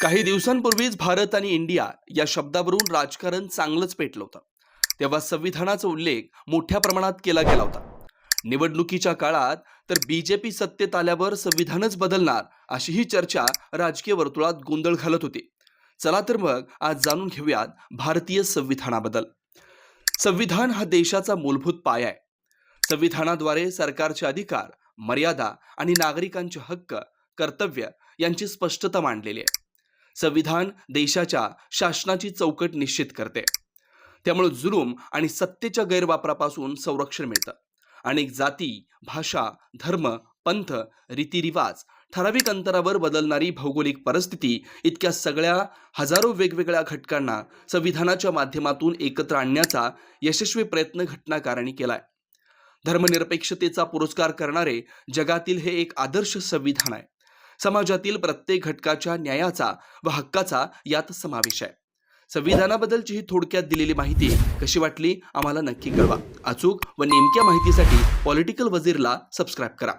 काही दिवसांपूर्वीच भारत आणि इंडिया या शब्दावरून राजकारण चांगलंच पेटलं होतं. तेव्हा संविधानाचा उल्लेख मोठ्या प्रमाणात केला गेला होता. निवडणुकीच्या काळात तर बीजेपी सत्तेत आल्यावर संविधानच बदलणार अशीही चर्चा राजकीय वर्तुळात गोंधळ घालत होती. चला तर मग आज जाणून घेऊयात भारतीय संविधानाबद्दल. संविधान हा देशाचा मूलभूत पाया आहे. संविधानाद्वारे सरकारचे अधिकार मर्यादा आणि नागरिकांचे हक्क कर्तव्य यांची स्पष्टता मांडलेली आहे. संविधान देशाच्या शासनाची चौकट निश्चित करते. त्यामुळे जुलूम आणि सत्तेच्या गैरवापरापासून संरक्षण मिळतं. अनेक जाती भाषा धर्म पंथ रीतिरिवाज ठराविक अंतरावर बदलणारी भौगोलिक परिस्थिती इतक्या सगळ्या हजारो वेगवेगळ्या घटकांना संविधानाच्या माध्यमातून एकत्र आणण्याचा यशस्वी प्रयत्न घटनाकारांनी केलाय. धर्मनिरपेक्षतेचा पुरस्कार करणारे जगातील हे एक आदर्श संविधान आहे. समाजातील प्रत्येक घटकाच्या न्यायाचा व हक्काचा यात समावेश आहे. संविधानाबद्दलची ही थोडक्यात दिलेली माहिती कशी वाटली आम्हाला नक्की कळवा. अचूक व नेमक्या माहितीसाठी पॉलिटिकल वजीरला सबस्क्राईब करा.